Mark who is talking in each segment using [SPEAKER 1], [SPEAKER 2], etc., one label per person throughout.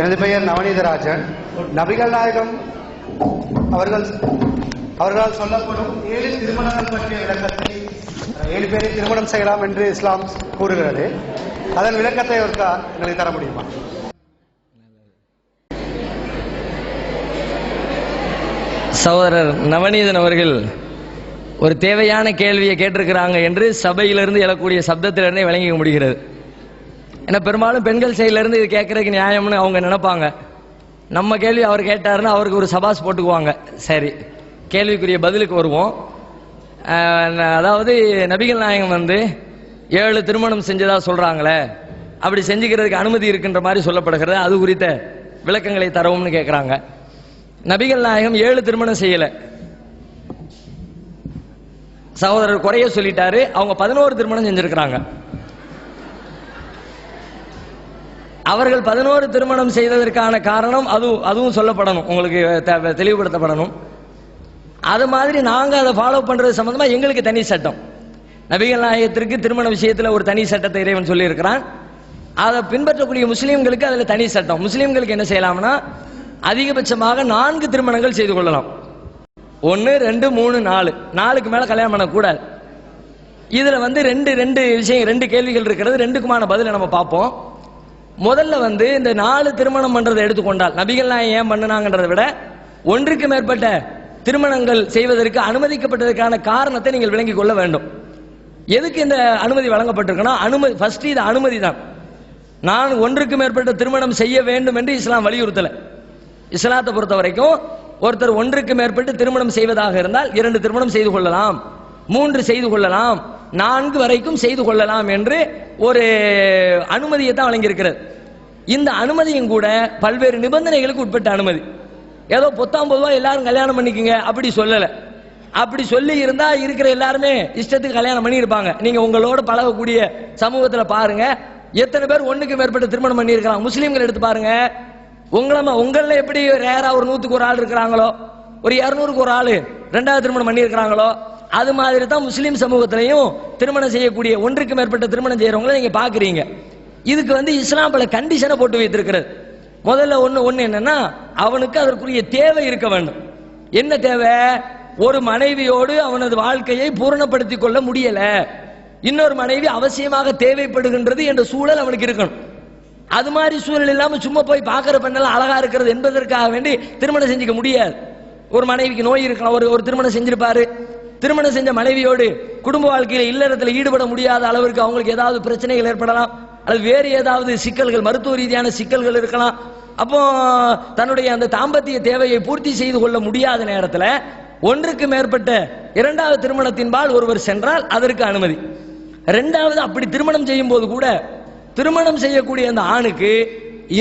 [SPEAKER 1] எனது பெயர் நவநீதராஜன். நபிகள் நாயகம் அவர்கள் அவர்களால் சொல்லப்படும் ஏழு திருமணங்கள் பற்றிய விளக்கத்தை ஏழு பேரை திருமணம் செய்யலாம் என்று இஸ்லாம் கூறுகிறது. அதன் விளக்கத்தை ஒருக்கா எங்களுக்கு தர முடியுமா?
[SPEAKER 2] சகோதரர் நவநீதன் அவர்கள் ஒரு தேவையான கேள்வியை கேட்டிருக்கிறாங்க என்று சபையிலிருந்து எழக்கூடிய சப்தத்திலிருந்தே விளங்கிக்க முடிகிறது. ஏன்னா பெரும்பாலும் பெண்கள் சைடிலிருந்து இது கேட்கறதுக்கு நியாயம்னு அவங்க நினைப்பாங்க. நம்ம கேள்வி அவர் கேட்டாருன்னா அவருக்கு ஒரு சபாஸ் போட்டுக்குவாங்க. சரி கேள்விக்குரிய பதிலுக்கு வருவோம். அதாவது நபிகள் நாயகம் வந்து ஏழு திருமணம் செஞ்சதா சொல்றாங்களே அப்படி செஞ்சுக்கிறதுக்கு அனுமதி இருக்கின்ற மாதிரி சொல்லப்படுகிறது. அது குறித்த விளக்கங்களை தரவும்னு கேட்குறாங்க. நபிகள் நாயகம் ஏழு திருமணம் செய்யலை. சகோதரர் குறைய சொல்லிட்டாரு. அவங்க பதினோரு திருமணம் செஞ்சிருக்கிறாங்க. அவர்கள் பதினோரு திருமணம் செய்ததற்கான காரணம் அது அதுவும் சொல்லப்படணும் உங்களுக்கு தெளிவுபடுத்தப்படணும். அது மாதிரி நாங்கள் அதை ஃபாலோ பண்ணுறது சம்மந்தமாக எங்களுக்கு தனி சட்டம். நபிகள் நாயகத்திற்கு திருமண விஷயத்தில் ஒரு தனி சட்டத்தை இறைவன் சொல்லியிருக்கிறான். அதை பின்பற்றக்கூடிய முஸ்லீம்களுக்கு அதில் தனி சட்டம். முஸ்லீம்களுக்கு என்ன செய்யலாம்னா அதிகபட்சமாக நான்கு திருமணங்கள் செய்து கொள்ளலாம். ஒன்று ரெண்டு மூணு நாலு. நாலுக்கு மேலே கல்யாணம் பண்ணக்கூடாது. இதில் வந்து ரெண்டு ரெண்டு விஷயம் ரெண்டு கேள்விகள் இருக்கிறது. ரெண்டுக்குமான பதிலை நம்ம பார்ப்போம். முதல்ல வந்து இந்த நாலு திருமணம் பண்றதை எடுத்துக்கொண்டால் நபிகள் நாயகம் ஏன் பண்ணுனாங்கன்றதை விட ஒன்றுக்கு மேற்பட்ட திருமணங்கள் செய்வதற்கு அனுமதிக்கப்பட்டதற்கான காரணத்தை நீங்கள் விளங்கிக் கொள்ள வேண்டும். எதுக்கு இந்த அனுமதி வழங்கப்பட்டிருக்குன்னா அனுமதி ஃபர்ஸ்ட் இது அனுமதி தான். நான் ஒன்றுக்கு மேற்பட்ட திருமணம் செய்ய வேண்டும் என்று இஸ்லாம் வலியுறுத்தல. இஸ்லாத்தை பொறுத்த வரைக்கும் ஒருத்தர் ஒன்றுக்கு மேற்பட்டு திருமணம் செய்வதாக இருந்தால் இரண்டு திருமணம் செய்து கொள்ளலாம். மூன்று செய்து கொள்ளலாம் நான்கு வரைக்கும் செய்து கொள்ளலாம் என்று ஒரு அனுமதியை தான் வழங்கியிருக்கிறது. இந்த அனுமதியும் கூட பல்வேறு நிபந்தனைகளுக்கு உட்பட்ட அனுமதி. ஏதோ பொத்தாம் பொதுவாக எல்லாரும் கல்யாணம் பண்ணிக்கங்க அப்படி சொல்லல. அப்படி சொல்லி இருந்தா இருக்கிற எல்லாருமே இஷ்டத்துக்கு கல்யாணம் பண்ணியிருப்பாங்க. நீங்க உங்களோட பழகக்கூடிய சமூகத்தில் பாருங்க. எத்தனை பேர் ஒண்ணுக்கு மேற்பட்ட திருமணம் பண்ணியிருக்கலாம் முஸ்லீம்கள் எடுத்து பாருங்க. உங்கள உங்களில் எப்படி ரேரா ஒரு நூத்துக்கு ஒரு ஆள் இருக்கிறாங்களோ? ஒரு இரநூறுக்கு ஒரு ஆள் ரெண்டாவது திருமணம் பண்ணியிருக்கிறாங்களோ? அது மாதிரி தான் முஸ்லீம் சமூகத்திலையும் திருமணம் செய்யக்கூடிய ஒன்றுக்கு மேற்பட்ட திருமணம் செய்யறவங்களை நீங்க பாக்குறீங்க. இதுக்கு வந்து இஸ்லாம் பல கண்டிஷனை போட்டு வைத்திருக்கிறது. முதல்ல ஒன்று ஒன்று என்னன்னா அவனுக்கு அதற்குரிய தேவை இருக்க வேண்டும். என்ன தேவை? ஒரு மனைவியோடு அவனது வாழ்க்கையை பூரணப்படுத்திக் கொள்ள முடியல. இன்னொரு மனைவி அவசியமாக தேவைப்படுகின்றது என்ற சூழல் அவனுக்கு இருக்கணும். அது மாதிரி சூழல் இல்லாம சும்மா போய் பார்க்குற பெண்ணெல்லாம் அழகா இருக்கிறது என்பதற்காக வேண்டி திருமணம் செஞ்சுக்க முடியாது. ஒரு மனைவிக்கு நோய் இருக்கலாம் ஒரு ஒரு திருமணம் செஞ்சிருப்பாரு. திருமணம் செஞ்ச மனைவியோடு குடும்ப வாழ்க்கையில் இல்லறத்தில் ஈடுபட முடியாத அளவிற்கு அவங்களுக்கு ஏதாவது பிரச்சனைகள் ஏற்படலாம் அல்லது வேறு ஏதாவது சிக்கல்கள் மருத்துவ ரீதியான சிக்கல்கள் இருக்கலாம். அப்போ தன்னுடைய அந்த தாம்பத்திய தேவையை பூர்த்தி செய்து கொள்ள முடியாத நேரத்தில் ஒன்றுக்கு மேற்பட்ட இரண்டாவது திருமணத்தின்பால் ஒருவர் சென்றால் அதற்கு அனுமதி. ரெண்டாவது அப்படி திருமணம் செய்யும் போது கூட திருமணம் செய்யக்கூடிய அந்த ஆணுக்கு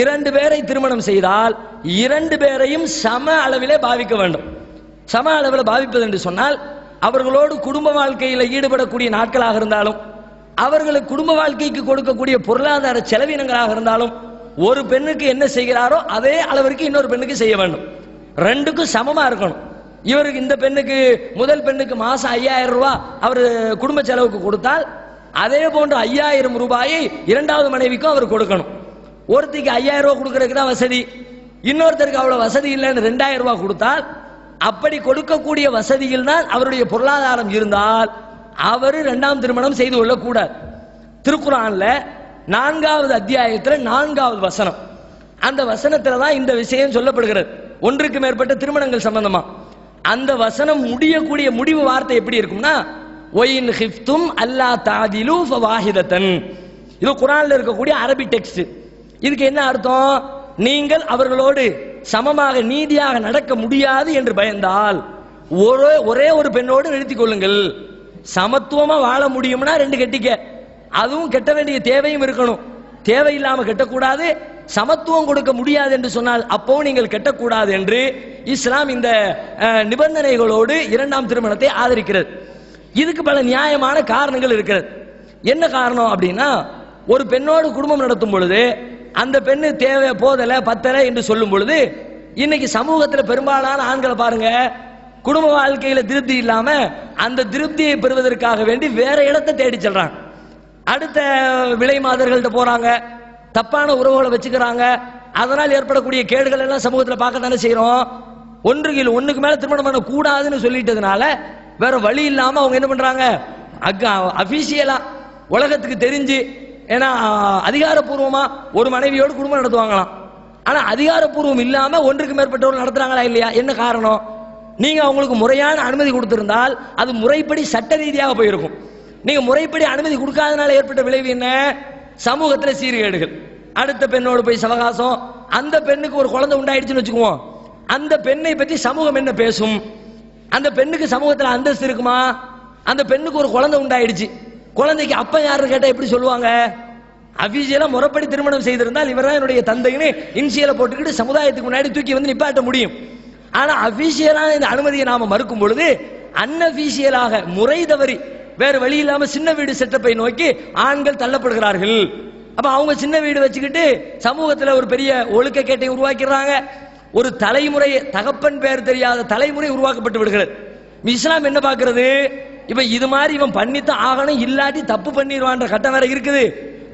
[SPEAKER 2] இரண்டு பேரை திருமணம் செய்தால் இரண்டு பேரையும் சம அளவிலே பாவிக்க வேண்டும். சம அளவில் பாவிப்பது என்று சொன்னால் அவர்களோடு குடும்ப வாழ்க்கையில் ஈடுபடக்கூடிய நாட்களாக இருந்தாலும் அவர்களுக்கு குடும்ப வாழ்க்கைக்கு கொடுக்கக்கூடிய பொருளாதார செலவினங்களாக இருந்தாலும் ஒரு பெண்ணுக்கு என்ன செய்கிறாரோ அதே அளவிற்கு இன்னொரு பெண்ணுக்கு செய்ய வேண்டும். ரெண்டுக்கும் சமமா இருக்கணும். இவருக்கு இந்த பெண்ணுக்கு முதல் பெண்ணுக்கு மாசம் ஐயாயிரம் ரூபாய் அவர் குடும்ப செலவுக்கு கொடுத்தால் அதே போன்று ஐயாயிரம் ரூபாயை இரண்டாவது மனைவிக்கும் அவர் கொடுக்கணும். ஒருத்திக்கு ஐயாயிரம் ரூபாய் கொடுக்கறதுக்கு தான் வசதி இன்னொருத்தருக்கு அவ்வளவு வசதி இல்லைன்னு ரெண்டாயிரம் ரூபாய் கொடுத்தால் அப்படி கொடுக்கக்கூடிய வசதியில் தான் அவருடைய பொருளாதாரம் இருந்தால் அவர் இரண்டாம் திருமணம் செய்து கொள்ளக்கூடாது. திருக்குறான்ல நான்காவது அத்தியாயத்தில் நான்காவது வசனம். அந்த வசனத்துல தான் இந்த விஷயம் சொல்லப்படுகிறது. ஒன்றுக்கு மேற்பட்ட திருமணங்கள் சம்பந்தமா. அந்த வசனம் முடியக்கூடிய முடிவு வார்த்தை எப்படி இருக்கும்னா ஒயின் ஹிஃப்தும் அல்லா தாதிலு ஃபவாஹிதத்தன். இது குரான்ல இருக்கக்கூடிய அரபி டெக்ஸ்ட். இதுக்கு என்ன அர்த்தம்? நீங்கள் அவர்களோடு சமமாக நீதியாக நடக்க முடியாது என்று பயந்தால் ஒரே ஒரே ஒரு பெண்ணோடு நிறுத்திக் கொள்ளுங்கள். சமத்துவமா வாழ முடியும்னா ரெண்டு கெட்டிக்க. அதுவும் கெட்ட வேண்டிய தேவையும் இருக்கணும். தேவையில்லாம கெட்டக்கூடாது. சமத்துவம் கொடுக்க முடியாது என்று சொன்னால் அப்போ நீங்கள் கெட்டக்கூடாது என்று இஸ்லாம் இந்த நிபந்தனைகளோடு இரண்டாம் திருமணத்தை ஆதரிக்கிறது. இதுக்கு பல நியாயமான காரணங்கள் இருக்கிறது. என்ன காரணம் அப்படின்னா ஒரு பெண்ணோடு குடும்பம் நடத்தும் பொழுது அந்த பெண்ணு தேவை போதல பத்தல என்று சொல்லும் பொழுது இன்னைக்கு சமூகத்தில் பெரும்பாலான ஆண்களை பாருங்க குடும்ப வாழ்க்கையில திருப்தி இல்லாம அந்த திருப்தியை பெறுவதற்காக வேண்டி வேற இடத்தை தேடி செல்றாங்க. அடுத்த விலை மாதர்கள்ட்ட போறாங்க தப்பான உறவுகளை வச்சுக்கிறாங்க அதனால் ஏற்படக்கூடிய கேடுகள் எல்லாம் சமூகத்துல பார்க்க தானே செய்யறோம் ஒன்றுக்கு இல்லை ஒண்ணுக்கு மேல திருமணம் பண்ண கூடாதுன்னு சொல்லிட்டதுனால வேற வழி இல்லாம அவங்க என்ன பண்றாங்க? அஃபீஷியலா உலகத்துக்கு தெரிஞ்சு ஏன்னா அதிகாரப்பூர்வமா ஒரு மனைவியோடு குடும்பம் நடத்துவாங்களாம். ஆனா அதிகாரப்பூர்வம் இல்லாம ஒன்றுக்கு மேற்பட்டவர்கள் நடத்துறாங்களா இல்லையா? என்ன காரணம்? நீங்க அவங்களுக்கு முறையான அனுமதி கொடுத்திருந்தால் அது முறைப்படி சட்ட ரீதியாக போயிருக்கும். நீங்க முறைப்படி அனுமதி கொடுக்காதனால ஏற்பட்ட விளைவு என்ன? சமூகத்துல சீர்கேடுகள். அடுத்த பெண்ணோடு போய் சவகாசம். அந்த பெண்ணுக்கு ஒரு குழந்தை உண்டாயிடுச்சுன்னு வச்சுக்குவோம். அந்த பெண்ணை பற்றி சமூகம் என்ன பேசும்? அந்த பெண்ணுக்கு சமூகத்துல அந்தஸ்து இருக்குமா? அந்த பெண்ணுக்கு ஒரு குழந்தை உண்டாயிடுச்சு. குழந்தைக்கு அப்பா யாரு கேட்டா எப்படி சொல்லுவாங்க? அபிஷியலா முறைப்படி திருமணம் செய்திருந்தால் இவர் தான் என்னுடைய தந்தைன்னு இன்சியலை போட்டுக்கிட்டு சமுதாயத்துக்கு முன்னாடி தூக்கி வந்து நிப்பாட்ட முடியும். ஆனா அபிஷியலா இந்த அனுமதியை நாம மறுக்கும் பொழுது அன்அபிஷியலாக முறை தவறி வேற வழி இல்லாம சின்ன வீடு செட்டப்பை நோக்கி ஆண்கள் தள்ளப்படுகிறார்கள். அப்ப அவங்க சின்ன வீடு வச்சுக்கிட்டு சமூகத்துல ஒரு பெரிய ஒழுக்க கேட்டை உருவாக்கிறாங்க ஒரு தலைமுறை தகப்பன் பெயர் தெரியாத தலைமுறை உருவாக்கப்பட்டு விடுகிறது. இஸ்லாம் என்ன பாக்குறது இப்ப இது மாதிரி இவன் பண்ணித்தான் ஆகணும் இல்லாட்டி தப்பு பண்ணிடுவான்ற கட்டம் வேற இருக்குது.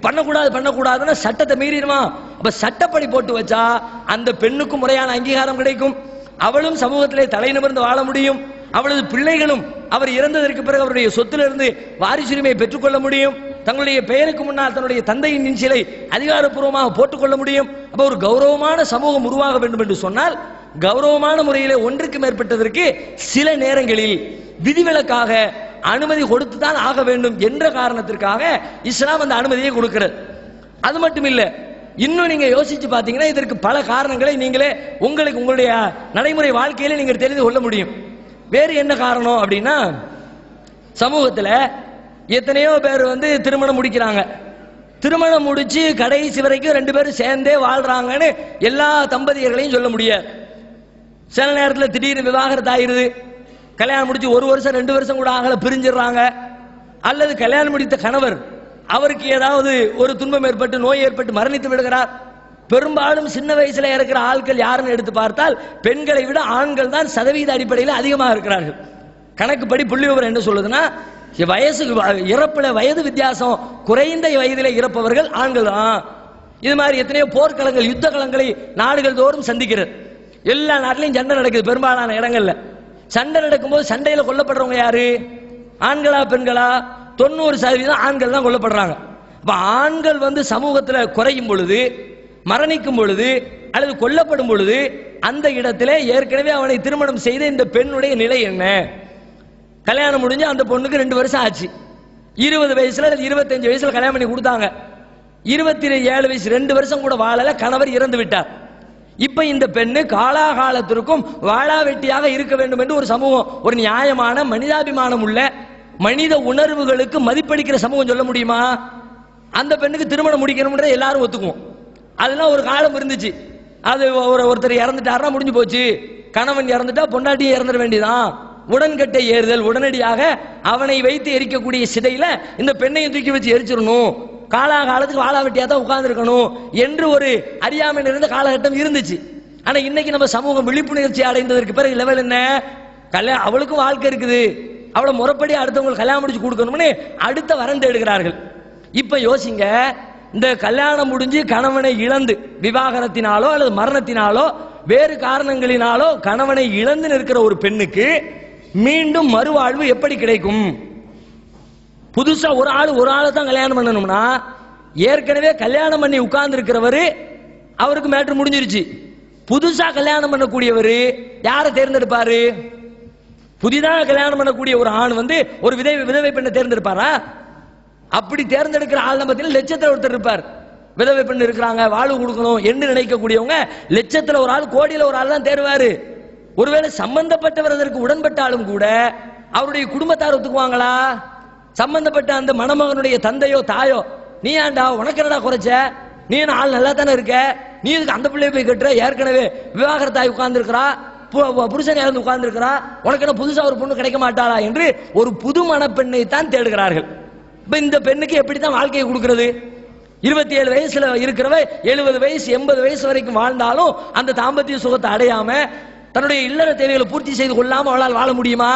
[SPEAKER 2] பண்ணக்கூடாது பண்ணக்கூடாதுன்னா சட்டத்தை மீறிடுவான். அப்ப சட்டப்படி போட்டு வச்சா அந்த பெண்ணுக்கும் முறையான அங்கீகாரம் கிடைக்கும். அவளும் சமூகத்திலே தலை நிமிர்ந்து வாழ முடியும். அவளது பிள்ளைகளும் அவர் இறந்ததற்கு பிறகு அவருடைய சொத்திலிருந்து வாரிசுரிமையை பெற்றுக்கொள்ள முடியும். தங்களுடைய பெயருக்கு முன்னால் தன்னுடைய தந்தையின் இன்சிலை அதிகாரப்பூர்வமாக போட்டுக்கொள்ள முடியும். அப்ப ஒரு கௌரவமான சமூகம் உருவாக வேண்டும் என்று சொன்னால் கௌரவமான முறையிலே ஒன்றுக்கு மேற்பட்டதற்கு சில நேரங்களில் விதிவிலக்காக அனுமதி கொடுத்து தான் ஆக வேண்டும் என்ற காரணத்திற்காக இஸ்லாம் அந்த அனுமதியை கொடுக்கிறது. அது மட்டும் இல்லை இன்னும் நீங்க யோசிச்சு பாத்தீங்கன்னா இதற்கு பல காரணங்களை நீங்களே உங்களுக்கு உங்களுடைய நடைமுறை வாழ்க்கையில நீங்க தெரிந்து கொள்ள முடியும். வேறு என்ன காரணம் அப்படின்னா சமூகத்துல எத்தனையோ பேர் வந்து திருமணம் முடிக்கிறாங்க. திருமணம் முடிச்சு கடைசி வரைக்கும் ரெண்டு பேரும் சேர்ந்தே வாழ்றாங்கன்னு எல்லா தம்பதியர்களையும் சொல்ல முடியாது. சில நேரத்தில் திடீர்னு விவாகரத்து ஆயிருது கல்யாணம் முடிச்சு ஒரு வருஷம் ரெண்டு வருஷம் கூட ஆகல பிரிஞ்சிடுறாங்க. அல்லது கல்யாணம் முடித்த கணவர் அவருக்கு ஏதாவது ஒரு துன்பம் ஏற்பட்டு நோய் ஏற்பட்டு மரணித்து விடுகிறார். பெரும்பாலும் சின்ன வயசுல இருக்கிற ஆட்கள் யாருன்னு எடுத்து பார்த்தால் பெண்களை விட ஆண்கள் தான் சதவீத அடிப்படையில் அதிகமாக இருக்கிறார்கள். கணக்குப்படி புள்ளி விவரம் என்ன சொல்லுதுன்னா வயசு இறப்புல வயது வித்தியாசம் குறைந்த வயதிலே இறப்பவர்கள் ஆண்கள் தான். இது மாதிரி எத்தனையோ போர்க்களங்கள் யுத்த களங்களை நாடுகள் தோறும் சந்திக்கிறது. எல்லா நாட்டிலையும் சண்டை நடக்குது பெரும்பாலான இடங்கள்ல. சண்டை நடக்கும்போது சண்டையில் கொல்லப்படுறவங்க யாரு? ஆண்களா பெண்களா? தொண்ணூறு சதவீதம் ஆண்கள் தான் கொல்லப்படுறாங்க. இப்போ ஆண்கள் வந்து சமூகத்தில் குறையும் பொழுது மரணிக்கும் பொழுது அல்லது கொல்லப்படும் பொழுது அந்த இடத்துல ஏற்கனவே அவனை திருமணம் செய்த இந்த பெண்ணுடைய நிலை என்ன? கல்யாணம் முடிஞ்சு அந்த பொண்ணுக்கு ரெண்டு வருஷம் ஆச்சு. இருபது வயசுல இருபத்தஞ்சு வயசுல கல்யாணம் பண்ணி கொடுத்தாங்க. இருபத்தி ஏழு வயசு ரெண்டு வருஷம் கூட வாழல கணவர் இறந்து விட்டார். இப்ப இந்த பெண்ணு காலாகாலத்திற்கும் வாழா வெட்டியாக இருக்க வேண்டும் என்று ஒரு சமூகம் ஒரு நியாயமான மனிதாபிமானம் உள்ள மனித உணர்வுகளுக்கு மதிப்பளிக்கிற சமூகம் சொல்ல முடியுமா? அந்த பெண்ணுக்கு திருமணம் முடிக்கணும்ன்றதை எல்லாரும் ஒத்துக்குவோம். அதெல்லாம் ஒரு காலம் இருந்துச்சு. அது ஒரு ஒருத்தர் இறந்துட்டாருன்னா முடிஞ்சு போச்சு. கணவன் இறந்துட்டா பொண்டாட்டியை இறந்துட வேண்டியதான் உடன்கட்டை ஏறுதல் உடனடியாக அவனை வைத்து எரிக்கக்கூடிய சிதையில இந்த பெண்ணையும் தூக்கி வச்சு எரிச்சிடணும். காலாகாலத்துக்கு வாழா வெட்டியா தான் உட்கார்ந்துருக்கணும் என்று ஒரு அறியாமை நிறைந்த காலகட்டம் இருந்துச்சு. ஆனா இன்னைக்கு நம்ம சமூகம் விழிப்புணர்ச்சி அடைந்ததற்கு பிறகு லெவல் என்ன? கல்யாணம் அவளுக்கும் வாழ்க்கை இருக்குது. அவளை முறைப்படி அடுத்தவங்களுக்கு கல்யாணம் முடிச்சு கொடுக்கணும்னு அடுத்த வரம் தேடுகிறார்கள். இப்ப யோசிங்க இந்த கல்யாணம் முடிஞ்சு கணவனை இழந்து விவாகரத்தினாலோ அல்லது மரணத்தினாலோ வேறு காரணங்களினாலோ கணவனை இழந்து நிற்கிற ஒரு பெண்ணுக்கு மீண்டும் மறுவாழ்வு எப்படி கிடைக்கும்? புதுசா ஒரு ஆள் ஒரு ஆளை தான் கல்யாணம் பண்ணணும்னா ஏற்கனவே கல்யாணம் பண்ணி உட்கார்ந்து இருக்கிறவரு அவருக்கு மேட்ரு முடிஞ்சிருச்சு. புதுசா கல்யாணம் பண்ணக்கூடியவர் யாரை தேர்ந்தெடுப்பாரு? புதிதாக கல்யாணம் பண்ணக்கூடிய ஒரு ஆண் வந்து ஒரு விதை விதவை பெண்ணை தேர்ந்தெடுப்பாரா? அப்படி தேர்ந்தெடுக்கிற ஆள் பத்தியில் லட்சத்தில் ஒருத்தர் இருப்பார். விதவை பெண் இருக்கிறாங்க வாழ்வு கொடுக்கணும் என்று நினைக்கக்கூடியவங்க லட்சத்தில் ஒரு ஆள் கோடியில ஒரு ஆள் தான் தேர்வாரு. ஒருவேளை சம்பந்தப்பட்டவர் அதற்கு உடன்பட்டாலும் கூட அவருடைய குடும்பத்தார் ஒத்துக்குவாங்களா? சம்பந்தப்பட்ட அந்த மணமகனுடைய தந்தையோ தாயோ நீ ஏன்டா உனக்கு என்னடா குறைச்ச? நீ ஆள் நல்லா தானே இருக்க? நீ இதுக்கு அந்த பிள்ளைய போய் கட்டுற? ஏற்கனவே விவாகரத்தாய் உட்கார்ந்து இருக்கிறா புருஷன் இறந்து உட்கார்ந்து இருக்கிறா உனக்கு என்ன புதுசா ஒரு பொண்ணு கிடைக்க மாட்டாளா? என்று ஒரு புது மணப்பெண்ணை தான் தேடுகிறார்கள். இப்ப இந்த பெண்ணுக்கு எப்படி தான் வாழ்க்கையை கொடுக்கிறது? இருபத்தி ஏழு வயசுல இருக்கிறவ எழுபது வயசு எண்பது வயசு வரைக்கும் வாழ்ந்தாலும் அந்த தாம்பத்திய சுகத்தை அடையாம தன்னுடைய இல்லற தேவைகளை பூர்த்தி செய்து கொள்ளாம அவளால் வாழ முடியுமா?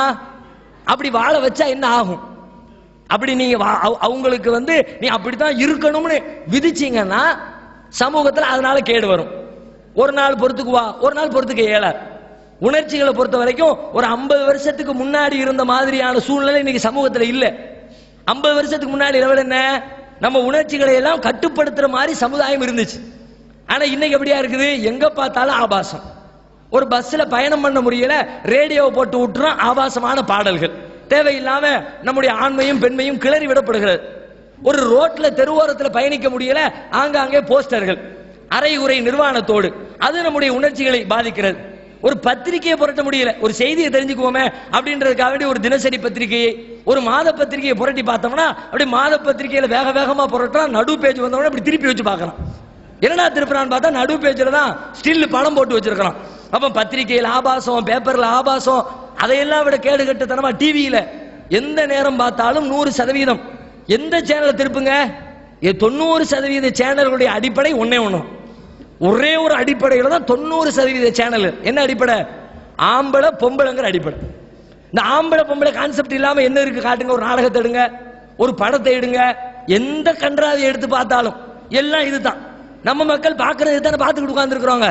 [SPEAKER 2] அப்படி வாழ வச்சா என்ன ஆகும்? அப்படி நீங்க வா- அவங்களுக்கு வந்து நீ அப்படித்தான் இருக்கணும்னு விதிச்சீங்கன்னா சமூகத்தில் அதனால கேடு வரும். ஒரு நாள் பொறுத்துக்கு வா ஒரு நாள் பொறுத்துக்க இயலாது உணர்ச்சிகளை பொறுத்த வரைக்கும் ஒரு ஐம்பது வருஷத்துக்கு முன்னாடி இருந்த மாதிரியான சூழ்நிலை இன்னைக்கு சமூகத்தில் இல்லை. ஐம்பது வருஷத்துக்கு முன்னாடி லெவல் என்ன? நம்ம உணர்ச்சிகளை எல்லாம் கட்டுப்படுத்துற மாதிரி சமுதாயம் இருந்துச்சு. ஆனா இன்னைக்கு எப்படியா இருக்குது? எங்க பார்த்தாலும் ஆபாசம். ஒரு பஸ்ல பயணம் பண்ண முடியல ரேடியோவை போட்டு விட்டுறோம் ஆபாசமான பாடல்கள். தேவையில்லாம நம்முடைய ஆண்மையும் பெண்மையும் கிளறி விடப்படுகிறது. ஒரு ரோட்ல தெருவோரத்தில் பயணிக்க முடியல ஆங்காங்கே போஸ்டர்கள் அரை உரை நிர்வாணத்தோடு. அது நம்முடைய உணர்ச்சிகளை பாதிக்கிறது. ஒரு பத்திரிகையை புரட்ட முடியல ஒரு செய்தியை தெரிஞ்சுக்குவோமே அப்படின்றதுக்காக வேண்டி ஒரு தினசரி பத்திரிகையை ஒரு மாத பத்திரிகையை புரட்டி பார்த்தோம்னா அப்படி மாத பத்திரிகையில வேக வேகமா புரட்டா நடு பேஜ் வந்தவொடனே அப்படி திருப்பி வச்சு பார்க்கலாம். என்னடா திருப்பினான்னு பார்த்தா நடு பேஜில் தான் ஸ்டில் படம் போட்டு வச்சிருக்கலாம் அப்போ பத்திரிகையில் ஆபாசம் பேப்பரில் ஆபாசம் அதையெல்லாம் விட கேடு கட்டுத்தனமா டிவியில எந்த நேரம் பார்த்தாலும் நூறு சதவீதம். எந்த சேனலை திருப்புங்க? தொண்ணூறு சதவீத சேனல்களுடைய அடிப்படை ஒன்னே ஒண்ணும் ஒரே ஒரு அடிப்படையில தான் தொண்ணூறு சதவீத சேனல் என்ன அடிப்படை? ஆம்பளை பொம்பளைங்கிற அடிப்படை. இந்த ஆம்பளை பொம்பளை கான்செப்ட் இல்லாம என்ன இருக்கு? காட்டுங்க ஒரு நாடகத்தை எடுங்க ஒரு படத்தை எடுங்க. எந்த கன்றாவை எடுத்து பார்த்தாலும் எல்லாம் இதுதான். நம்ம மக்கள் பார்க்கறது தானே பார்த்துக்கிட்டு உட்காந்துருக்குறோங்க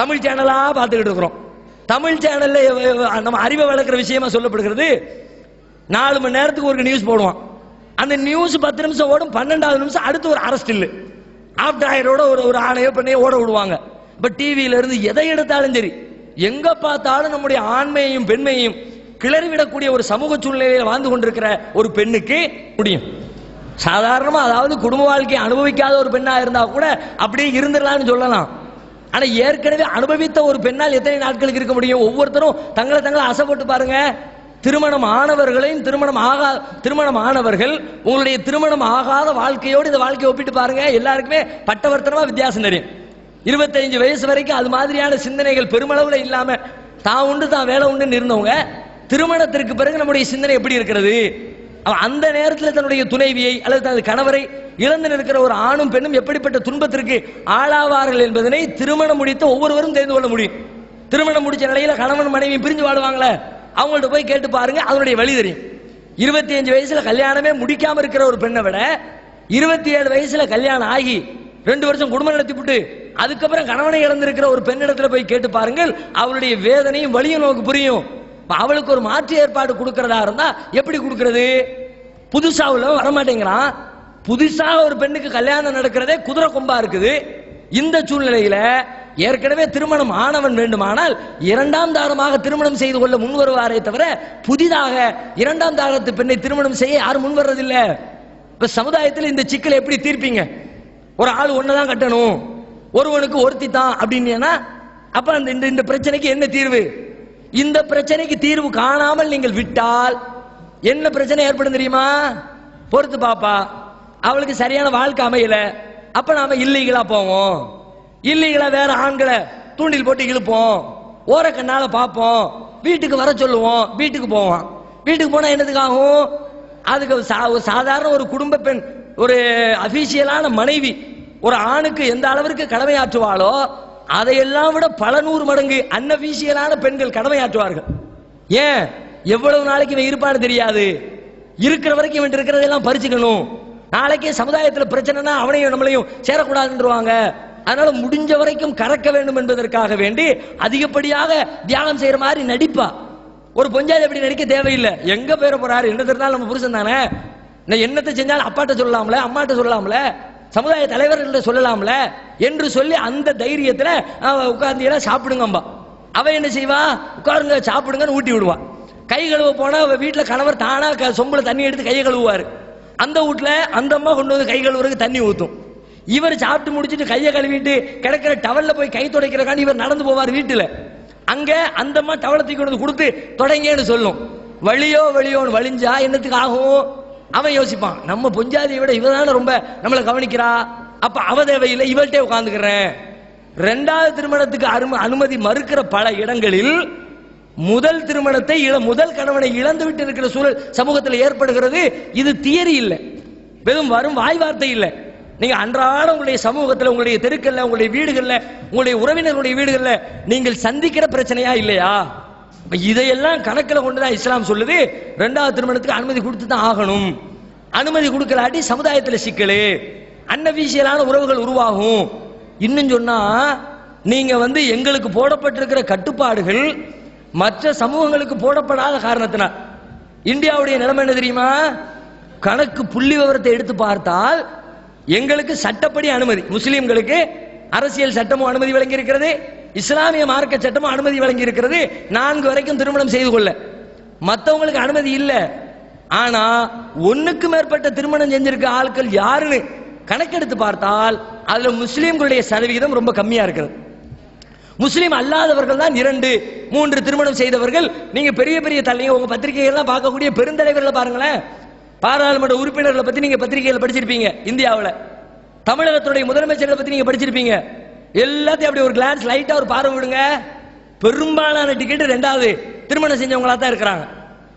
[SPEAKER 2] தமிழ் சேனலா பார்த்துக்கிட்டு இருக்கிறோம். தமிழ் சேனல்ல நம்ம அறிவை வளர்க்குற விஷயமா சொல்லப்படுகிறது. நாலு மணி நேரத்துக்கு ஒரு நியூஸ் போடுவான். அந்த நியூஸ் பத்து நிமிஷம் ஓடும் பன்னெண்டாவது நிமிஷம் அடுத்து ஒரு அரஸ்ட் இல்லை. ஆஃப்டர் ஆயரோட ஒரு ஒரு ஆணையோ பண்ணையோ ஓட விடுவாங்க. இப்ப டிவியில இருந்து எதை எடுத்தாலும் சரி எங்க பார்த்தாலும் நம்முடைய ஆண்மையையும் பெண்மையையும் கிளறிவிடக்கூடிய ஒரு சமூக சூழ்நிலையில் வாழ்ந்து கொண்டிருக்கிற ஒரு பெண்ணுக்கு முடியும். சாதாரணமா அதாவது குடும்ப வாழ்க்கையை அனுபவிக்காத ஒரு பெண்ணா இருந்தா கூட அப்படியே இருந்துடலாம்னு சொல்லலாம். ஆனா ஏற்கனவே அனுபவித்த ஒரு பெண்ணால் எத்தனை நாட்களுக்கு இருக்க முடியும்? ஒவ்வொருத்தரும் தங்களை தங்களை அசைப்பட்டு பாருங்க. திருமணம் ஆனவர்களையும் திருமணம் ஆகா திருமணம் ஆனவர்கள் உங்களுடைய திருமணம் ஆகாத வாழ்க்கையோடு இந்த வாழ்க்கையை ஒப்பிட்டு பாருங்க. எல்லாருக்குமே பட்டவர்த்தனமா வித்தியாசம் தெரியும். இருபத்தஞ்சு வயசு வரைக்கும் அது மாதிரியான சிந்தனைகள் பெருமளவுல இல்லாம தான் உண்டு தான் வேலை உண்டுன்னு இருந்தவங்க திருமணத்திற்கு பிறகு நம்முடைய சிந்தனை எப்படி இருக்கிறது? அந்த நேரத்தில் தன்னுடைய துணைவியை அல்லது தனது கணவரை இழந்து நிற்கிற ஒரு ஆணும் பெண்ணும் எப்படிப்பட்ட துன்பத்திற்கு ஆளாவார்கள் என்பதனை திருமணம் முடித்த ஒவ்வொருவரும் தெரிந்து கொள்ள முடியும். திருமணம் முடிச்ச நிலையில கணவன் மனைவி பிரிஞ்சு வாடுவாங்களே அவங்கள்ட்ட போய் கேட்டு பாருங்க அதனுடைய வழி தெரியும். இருபத்தி அஞ்சு வயசுல கல்யாணமே முடிக்காம இருக்கிற ஒரு பெண்ணை விட இருபத்தி ஏழு வயசுல கல்யாணம் ஆகி ரெண்டு வருஷம் குடும்பம் நடத்தி விட்டு அதுக்கப்புறம் கணவனை இழந்திருக்கிற ஒரு பெண்ணிடத்துல போய் கேட்டு பாருங்கள் அவருடைய வேதனையும் வலியும் நமக்கு புரியும். அவளுக்கு ஒரு மாற்று ஏற்பாடு கொடுக்கறதா இருந்தா எப்படி கொடுக்கறது? புதுசா உள்ள வரமாட்டேங்கிறான் புதுசா ஒரு பெண்ணுக்கு கல்யாணம் நடக்கிறதே குதிரை கொம்பா இருக்குது. இந்த சூழ்நிலையில ஏற்கனவே திருமணம் ஆனவன் வேண்டுமானால் இரண்டாம் தாரமாக திருமணம் செய்து கொள்ள முன் வருவாரே தவிர புதிதாக இரண்டாம் தாரத்து பெண்ணை திருமணம் செய்ய யாரும் முன் வர்றதில்லை. இப்ப சமுதாயத்தில் இந்த சிக்கலை எப்படி தீர்ப்பீங்க? ஒரு ஆள் ஒன்னதான் கட்டணும். ஒருவனுக்கு ஒருத்தி தான் அப்படின்னா அப்ப அந்த இந்த இந்த பிரச்சனைக்கு என்ன தீர்வு? இந்த பிரச்சனைக்கு தீர்வு காணாமல் நீங்கள் விட்டால் என்ன பிரச்சனை ஏற்படும் தெரியுமா? பொறுத்து பாப்பா. அவளுக்கு சரியான வாழ்க்கை அமையல. அப்ப நாம இல்லீகலா போவோம். இல்லீகலா வேற ஆண்களை தூண்டில் போட்டு இழுப்போம். ஓர கண்ணால பார்ப்போம் வீட்டுக்கு வர சொல்லுவோம். வீட்டுக்கு போவோம். வீட்டுக்கு போனா என்னதுக்கு ஆகும் அதுக்கு சா- ஒரு சாதாரண ஒரு குடும்ப பெண் ஒரு அபிஷியலான மனைவி ஒரு ஆணுக்கு எந்த அளவிற்கு கடமையாற்றுவாளோ அதையெல்லாம் விட பல நூறு மடங்கு அன்னபீசியலான பெண்கள் கடமையாற்றுவார்கள். ஏன்? எவ்வளவு நாளைக்கு இவன் இருப்பான்னு தெரியாது. இருக்கிற வரைக்கும் இவன் இருக்கிறதெல்லாம் பறிச்சுக்கணும். நாளைக்கே சமுதாயத்தில் பிரச்சனைனா அவனையும் நம்மளையும் சேரக்கூடாதுன்றவாங்க. அதனால முடிஞ்ச வரைக்கும் கறக்க வேண்டும் என்பதற்காக வேண்டி அதிகப்படியாக தியானம் செய்யற மாதிரி நடிப்பா. ஒரு பொஞ்சாதி அப்படி நடிக்க தேவையில்லை. எங்க பேர போறாரு? என்ன தெரிஞ்சாலும் நம்ம புருஷன் தானே? நான் என்னத்தை செஞ்சாலும் அப்பாட்ட சொல்லலாம்ல அம்மாட்ட சொல்லலாம்ல? சமுதாய தலைவர்கள்ட்ட சொல்லலாம்ல? என்று சொல்லி அந்த தைரியத்துல உட்கார்ந்து சாப்பிடுங்கம்பா. அவ என்ன செய்வா? உட்காருங்க சாப்பிடுங்கன்னு ஊட்டி விடுவா. கை கழுவ போனா அவ வீட்டுல கணவர் தானா சொம்பில் சொம்புல தண்ணி எடுத்து கையை கழுவுவாரு. அந்த வீட்டுல அந்த அம்மா கொண்டு வந்து கை கழுவுறதுக்கு தண்ணி ஊத்தும். இவர் சாப்பிட்டு முடிச்சிட்டு கையை கழுவிட்டு கிடக்கிற டவல்ல போய் கை துடைக்கிறக்காண்டி இவர் நடந்து போவார் வீட்டுல. அங்க அந்தம்மா டவலை தூக்கி கொண்டு வந்து கொடுத்து தொடங்கன்னு சொல்லும். வழியோ வழியோன்னு வழிஞ்சா என்னத்துக்கு ஆகும்? அவன் யோசிப்பான் நம்ம பொஞ்சாதியை விட இவ ரொம்ப நம்மளை கவனிக்கிறா? அப்ப அவ தேவையில்லை இவள்கிட்டே உட்காந்துக்கிறேன் ரெண்டாவது திருமணத்துக்கு அரும அனுமதி மறுக்கிற பல இடங்களில் முதல் திருமணத்தை இள முதல் கணவனை இழந்து விட்டு இருக்கிற சூழல் சமூகத்தில் ஏற்படுகிறது. இது தியரி இல்லை. வெறும் வரும் வாய் வார்த்தை இல்லை. நீங்க அன்றாட உங்களுடைய சமூகத்தில் உங்களுடைய தெருக்கல்ல உங்களுடைய வீடுகள்ல உங்களுடைய உறவினர்களுடைய வீடுகள்ல நீங்கள் சந்திக்கிற பிரச்சனையா இல்லையா? இதையெல்லாம் கணக்கில் கொண்டுதான் இஸ்லாம் சொல்லுது. ரெண்டாவது திருமணத்துக்கு அனுமதி கொடுத்து தான் ஆகணும். அனுமதி கொடுக்கலாட்டி சமுதாயத்தில் சிக்கலு. அன்னபிஷியலான உறவுகள் உருவாகும். இன்னும் சொன்னா நீங்க வந்து எங்களுக்கு போடப்பட்டிருக்கிற கட்டுப்பாடுகள் மற்ற சமூகங்களுக்கு போடப்படாத காரணத்தினால். இந்தியாவுடைய நிலைமை என்ன தெரியுமா? கணக்கு புள்ளி விவரத்தை எடுத்து பார்த்தால் எங்களுக்கு சட்டப்படி அனுமதி முஸ்லீம்களுக்கு அரசியல் சட்டமும் அனுமதி வழங்கி இருக்கிறது இஸ்லாமிய மார்க்க சட்டமும் அனுமதி வழங்கி இருக்கிறது நான்கு வரைக்கும் திருமணம் செய்து கொள்ள. மற்றவங்களுக்கு அனுமதி இல்லை. ஆனா ஒண்ணுக்கு மேற்பட்ட திருமணம் செஞ்சிருக்க ஆட்கள் யாருன்னு கணக்கெடுத்து பார்த்தால் அதுல முஸ்லீம்களுடைய சதவிகிதம் ரொம்ப கம்மியா இருக்கிறது முஸ்லீம் அல்லாதவர்கள் தான் இரண்டு மூன்று திருமணம் செய்தவர்கள். நீங்க பெரிய பெரிய தலைங்க உங்க பத்திரிகைகள்லாம் பார்க்கக்கூடிய பெருந்தலைவர்களை பாருங்களேன். பாராளுமன்ற உறுப்பினர்களை பத்தி நீங்க பத்திரிகைகள் படிச்சிருப்பீங்க இந்தியாவில். தமிழகத்துடைய முதலமைச்சர்களை பத்தி நீங்க படிச்சிருப்பீங்க. எல்லாத்தையும் அப்படி ஒரு கிளான்ஸ் லைட்டா ஒரு பார்வை விடுங்க. பெரும்பாலான டிக்கெட் ரெண்டாவது திருமணம் செஞ்சவங்களா தான் இருக்கிறாங்க.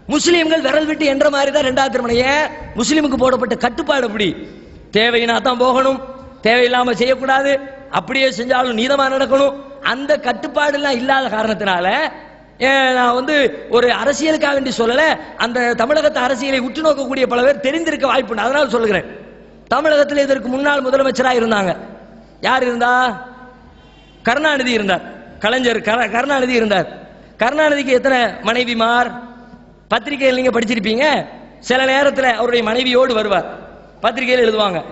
[SPEAKER 2] முஸ்லீம்கள் விரல் விட்டு என்ற மாதிரி தான் ரெண்டாவது திருமணம். ஏன்? முஸ்லீமுக்கு போடப்பட்ட கட்டுப்பாடு அப்படி. தேவையினா தான் போகணும். தேவையில்லாம செய்யக்கூடாது. அப்படியே செஞ்சாலும் நீதமா நடக்கணும். அந்த கட்டுப்பாடு எல்லாம் இல்லாத காரணத்தினால ஏன், நான் வந்து ஒரு அரசியலுக்காக வேண்டி சொல்லல அந்த தமிழகத்து அரசியலை உற்று நோக்கக்கூடிய பல பேர் தெரிந்திருக்க வாய்ப்பு அதனால சொல்லுகிறேன். தமிழகத்தில் இதற்கு முன்னாள் முதலமைச்சராக இருந்தாங்க. யார் இருந்தா? கருணாநிதி இருந்தார். கலைஞர் கருணாநிதி இருந்தார். கருணாநிதிக்கு எத்தனை மனைவிமார்? பத்திரிகையில் நீங்க படிச்சிருப்பீங்க. சில நேரத்தில் அவருடைய மனைவியோடு வருவார். பத்திரிகையில் எழுதுவாங்க.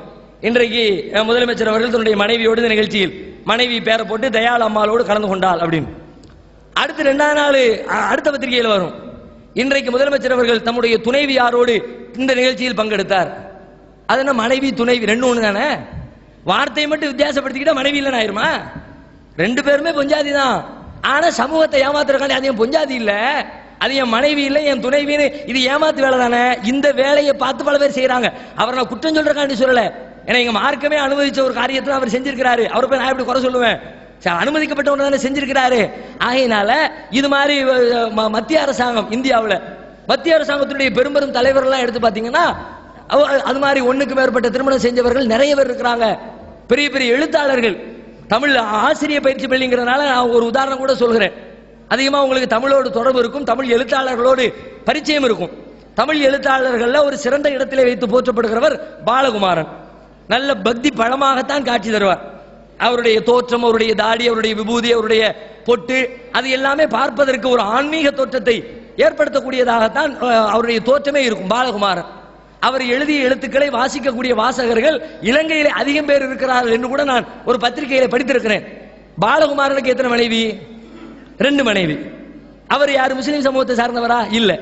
[SPEAKER 2] இன்றைக்கு முதலமைச்சர் அவர்கள் தன்னுடைய மனைவியோடு இந்த நிகழ்ச்சியில் மனைவி பேரை போட்டு தயாள் அம்மாளோடு கலந்து கொண்டாள் அப்படின்னு. அடுத்து ரெண்டாவது நாள் அடுத்த பத்திரிகையில் வரும். இன்றைக்கு முதலமைச்சர் அவர்கள் தம்முடைய துணைவி யாரோடு இந்த நிகழ்ச்சியில் பங்கெடுத்தார்? அது மனைவி துணைவி ரெண்டு ஒன்று தானே வார்த்தையை மட்டும் வித்தியாசப்படுத்திக்கிட்டா மனைவி இல்லைன்னு ஆயிருமா? ரெண்டு பேருமே பொஞ்சாதி தான். ஆனா சமூகத்தை ஏமாத்துறக்காண்டி அது என் பொஞ்சாதி இல்ல. அது என் மனைவி இல்ல என் துணைவின்னு இது ஏமாத்து வேலை தானே. இந்த வேலையை பார்த்து பல பேர் செய்யறாங்க அவர் நான் குற்றம் சொல்றக்காண்டி சொல்லல. ஏன்னா எங்க மார்க்கமே அனுமதிச்ச ஒரு காரியத்தை அவர் செஞ்சிருக்கிறாரு. அவரை போய் நான் எப்படி குறை சொல்லுவேன்? அனுமதிக்கப்பட்டவங்க தானே செஞ்சிருக்கிறாரு. ஆகையினால இது மாதிரி மத்திய அரசாங்கம் இந்தியாவில் மத்திய அரசாங்கத்துடைய பெரும்பெரும் தலைவர்கள்லாம் எடுத்து பார்த்தீங்கன்னா அவ- அது மாதிரி ஒன்றுக்கு மேற்பட்ட திருமணம் செஞ்சவர்கள் நிறைய பேர் இருக்கிறாங்க. பெரிய பெரிய எழுத்தாளர்கள். தமிழ் ஆசிரிய பயிற்சி பள்ளிங்கிறதுனால நான் ஒரு உதாரணம் கூட சொல்கிறேன். அதிகமாக உங்களுக்கு தமிழோடு தொடர்பு இருக்கும் தமிழ் எழுத்தாளர்களோடு பரிச்சயம் இருக்கும். தமிழ் எழுத்தாளர்களில் ஒரு சிறந்த இடத்திலே வைத்து போற்றப்படுகிறவர் பாலகுமாரன். நல்ல பக்தி பழமாகத்தான் காட்சி தருவார். அவருடைய தோற்றம் அவருடைய தாடி அவருடைய விபூதி அவருடைய பொட்டு அது எல்லாமே பார்ப்பதற்கு ஒரு ஆன்மீக தோற்றத்தை ஏற்படுத்தக்கூடியதாகத்தான் அவருடைய தோற்றமே இருக்கும் பாலகுமாரன். அவர் எழுதிய எழுத்துக்களை வாசிக்கக்கூடிய வாசகர்கள் இலங்கையிலே அதிகம் பேர் இருக்கிறார்கள் என்று கூட நான் ஒரு பத்திரிகையில படித்திருக்கிறேன். பாலகுமாரனுக்கு எத்தனை மனைவி? ரெண்டு மனைவி. அவர் யார்? முஸ்லீம் சமூகத்தை சார்ந்தவரா? இல்ல.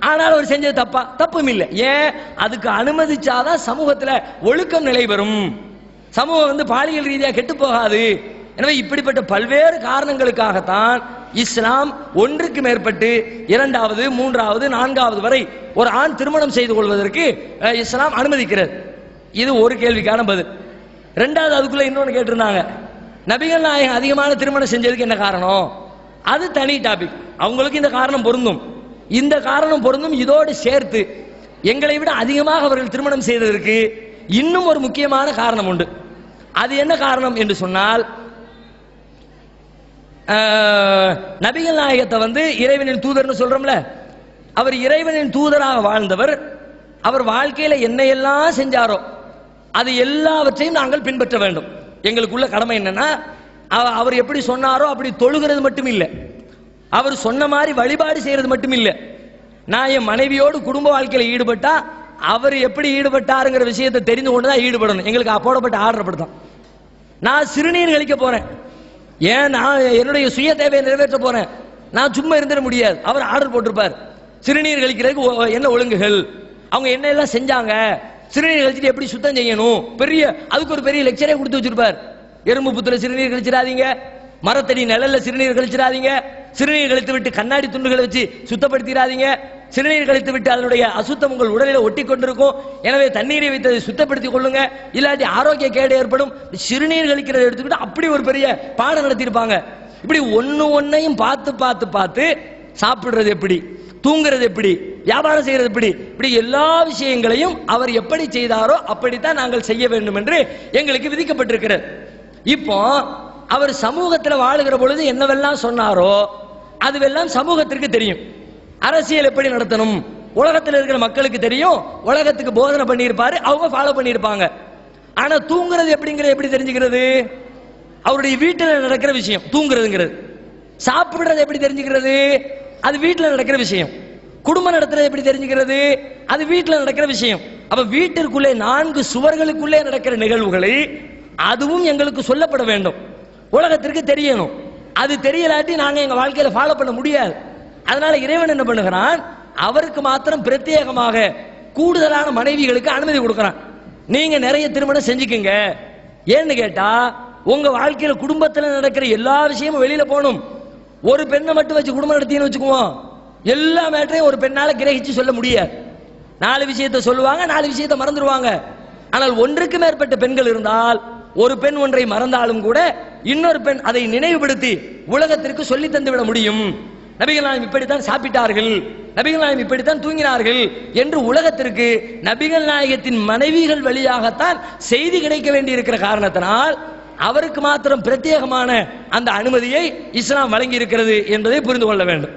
[SPEAKER 2] ஆனால் அவர் செஞ்சது தப்பா? தப்பும் இல்லை. ஏன் அதுக்கு அனுமதிச்சாதான் சமூகத்துல ஒழுக்கம் நிலை பெறும் சமூகம் வந்து பாலியல் ரீதியா கெட்டு போகாது. எனவே இப்படிப்பட்ட பல்வேறு காரணங்களுக்காகத்தான் இஸ்லாம் ஒன்றுக்கு மேற்பட்டு இரண்டாவது மூன்றாவது நான்காவது வரை ஒரு ஆண் திருமணம் செய்து கொள்வதற்கு இஸ்லாம் அனுமதிக்கிறது. இது ஒரு கேள்விக்கான பதில். ரெண்டாவது அதுக்குள்ள இன்னொன்று கேட்டிருந்தாங்க. நபிகள் நாயகம் அதிகமான திருமணம் செஞ்சதுக்கு என்ன காரணம்? அது தனி டாபிக் அவங்களுக்கு இந்த காரணம் பொருந்தும். இந்த காரணம் பொருந்தும் இதோடு சேர்த்து எங்களை விட அதிகமாக அவர்கள் திருமணம் செய்ததற்கு இன்னும் ஒரு முக்கியமான காரணம் உண்டு. அது என்ன காரணம் என்று சொன்னால் நபிகள் நாயகத்தை வந்து இறைவனின் தூதர்னு சொல்றோம்ல. அவர் இறைவனின் தூதராக வாழ்ந்தவர். அவர் வாழ்க்கையில என்னையெல்லாம் செஞ்சாரோ அது எல்லாவற்றையும் நாங்கள் பின்பற்ற வேண்டும். எங்களுக்குள்ள கடமை என்னன்னா அவர் எப்படி சொன்னாரோ அப்படி தொழுகிறது மட்டும் இல்லை. அவர் சொன்ன மாதிரி வழிபாடு செய்யறது மட்டும் இல்லை. நான் என் மனைவியோடு குடும்ப வாழ்க்கையில் ஈடுபட்டா அவர் எப்படி ஈடுபட்டாருங்கிற விஷயத்தை தெரிந்து கொண்டு தான் ஈடுபடணும். எங்களுக்கு போடப்பட்ட ஆர்டர் படுத்தான் நான் சிறுநீர் கழிக்க போறேன். ஏன் நான் என்னுடைய சுய தேவையை நிறைவேற்ற போறேன்? நான் சும்மா இருந்துட முடியாது. அவர் ஆர்டர் போட்டிருப்பார். சிறுநீர் கழிக்கிறதுக்கு என்ன ஒழுங்குகள்? அவங்க என்ன எல்லாம் செஞ்சாங்க? சிறுநீர் கழிச்சிட்டு எப்படி சுத்தம் செய்யணும்? பெரிய அதுக்கு ஒரு பெரிய லெக்சரே கொடுத்து வச்சிருப்பார். எறும்பு புத்துல சிறுநீர் கழிச்சிடாதீங்க. மரத்தடி நிழல்ல சிறுநீர் கழிச்சிடாதீங்க. சிறுநீர் கழித்து விட்டு கண்ணாடி துண்டுகளை வச்சு சுத்தப்படுத்திடாதீங்க. சிறுநீர் கழித்து விட்டு அதனுடைய அசுத்தம் உங்கள் உடலில் ஒட்டி கொண்டிருக்கும். எனவே தண்ணீரை வைத்து சுத்தப்படுத்திக் கொள்ளுங்க. இல்லாட்டி ஆரோக்கிய கேடு ஏற்படும். சிறுநீர் கழிக்கிறத எடுத்துக்கிட்டு அப்படி ஒரு பெரிய பாடம் நடத்தியிருப்பாங்க. இப்படி ஒன்று ஒன்னையும் பார்த்து பார்த்து பார்த்து சாப்பிடுறது எப்படி? தூங்குறது எப்படி? வியாபாரம் செய்யறது எப்படி? இப்படி எல்லா விஷயங்களையும் அவர் எப்படி செய்தாரோ அப்படித்தான் நாங்கள் செய்ய வேண்டும் என்று எங்களுக்கு விதிக்கப்பட்டிருக்கிறது. இப்போ அவர் சமூகத்தில் வாழுகிற பொழுது என்னவெல்லாம் சொன்னாரோ அதுவெல்லாம் சமூகத்திற்கு தெரியும். அரசியல் எப்படி நடத்தணும்? உலகத்தில் இருக்கிற மக்களுக்கு தெரியும். உலகத்துக்கு போதனை பண்ணியிருப்பாரு. அவங்க ஃபாலோ பண்ணியிருப்பாங்க. ஆனா தூங்குறது எப்படிங்கிறது எப்படி தெரிஞ்சுக்கிறது? அவருடைய வீட்டில் நடக்கிற விஷயம் தூங்குறதுங்கிறது. சாப்பிடுறது எப்படி தெரிஞ்சுக்கிறது? அது வீட்டில் நடக்கிற விஷயம். குடும்பம் நடத்துறது எப்படி தெரிஞ்சுக்கிறது? அது வீட்டில் நடக்கிற விஷயம். அப்ப வீட்டிற்குள்ளே நான்கு சுவர்களுக்குள்ளே நடக்கிற நிகழ்வுகளை அதுவும் எங்களுக்கு சொல்லப்பட வேண்டும். உலகத்திற்கு தெரியணும். அது தெரியலாட்டி நாங்கள் எங்க வாழ்க்கையில ஃபாலோ பண்ண முடியாது. அதனால இறைவன் என்ன பண்ணுகிறான்? அவருக்கு மாத்திரம் பிரத்யேகமாக கூடுதலான மனைவிகளுக்கு அனுமதி கொடுக்குறான். நீங்க நிறைய திருமணம் செஞ்சுக்கங்க. ஏன்னு கேட்டா உங்க வாழ்க்கையில குடும்பத்துல நடக்கிற எல்லா விஷயமும் வெளியில போகணும். ஒரு பெண்ணை மட்டும் வச்சு குடும்பம் நடத்தின்னு வச்சுக்குவோம். எல்லா மேட்டரையும் ஒரு பெண்ணால கிரகிச்சு சொல்ல முடியாது. நாலு விஷயத்த சொல்லுவாங்க நாலு விஷயத்தை மறந்துடுவாங்க. ஆனால் ஒன்றுக்கு மேற்பட்ட பெண்கள் இருந்தால் ஒரு பெண் ஒன்றை மறந்தாலும் கூட இன்னொரு பெண் அதை நினைவுபடுத்தி உலகத்திற்கு சொல்லி தந்துவிட முடியும். நபிகள் நாயம் இப்படித்தான் சாப்பிட்டார்கள். நபிகள் நாயம் இப்படித்தான் தூங்கினார்கள் என்று உலகத்திற்கு நபிகள் நாயகத்தின் மனைவிகள் வழியாகத்தான் செய்தி கிடைக்க வேண்டியிருக்கிற காரணத்தினால் அவருக்கு மாத்திரம் பிரத்யேகமான அந்த அனுமதியை இஸ்லாம் வழங்கி இருக்கிறது என்பதை புரிந்து கொள்ள வேண்டும்.